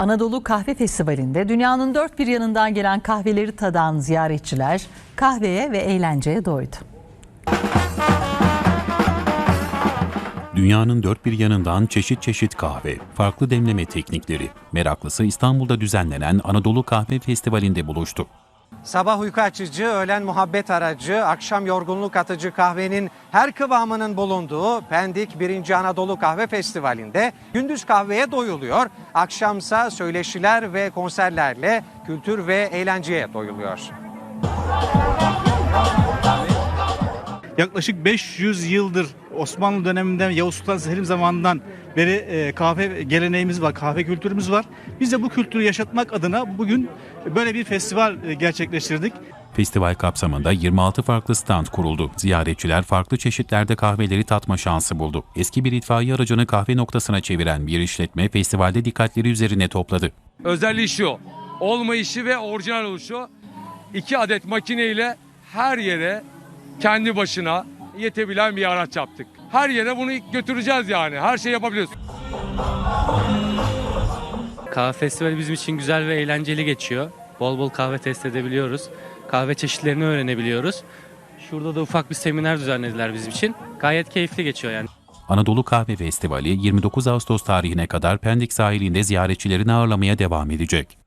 Anadolu Kahve Festivali'nde dünyanın dört bir yanından gelen kahveleri tadan ziyaretçiler kahveye ve eğlenceye doydu. Dünyanın dört bir yanından çeşit çeşit kahve, farklı demleme teknikleri. Meraklısı İstanbul'da düzenlenen Anadolu Kahve Festivali'nde buluştu. Sabah uyku açıcı, öğlen muhabbet aracı, akşam yorgunluk atıcı kahvenin her kıvamının bulunduğu Pendik 1. Anadolu Kahve Festivali'nde gündüz kahveye doyuluyor, akşamsa söyleşiler ve konserlerle kültür ve eğlenceye doyuluyor. Yaklaşık 500 yıldır Osmanlı döneminden Yavuz Sultan Selim zamanından beri e, kahve geleneğimiz var, kahve kültürümüz var. Biz de bu kültürü yaşatmak adına bugün böyle bir festival e, gerçekleştirdik. Festival kapsamında 26 farklı stand kuruldu. Ziyaretçiler farklı çeşitlerde kahveleri tatma şansı buldu. Eski bir itfaiye aracını kahve noktasına çeviren bir işletme festivalde dikkatleri üzerine topladı. Özelliği şu. Olmayışı ve orijinal oluşu. iki adet makineyle her yere kendi başına yetebilen bir araç yaptık. Her yere bunu götüreceğiz yani. Her şey yapabiliyoruz. Kahve festivali bizim için güzel ve eğlenceli geçiyor. Bol bol kahve test edebiliyoruz. Kahve çeşitlerini öğrenebiliyoruz. Şurada da ufak bir seminer düzenlediler bizim için. Gayet keyifli geçiyor yani. Anadolu Kahve Festivali 29 Ağustos tarihine kadar Pendik sahilinde ziyaretçilerini ağırlamaya devam edecek.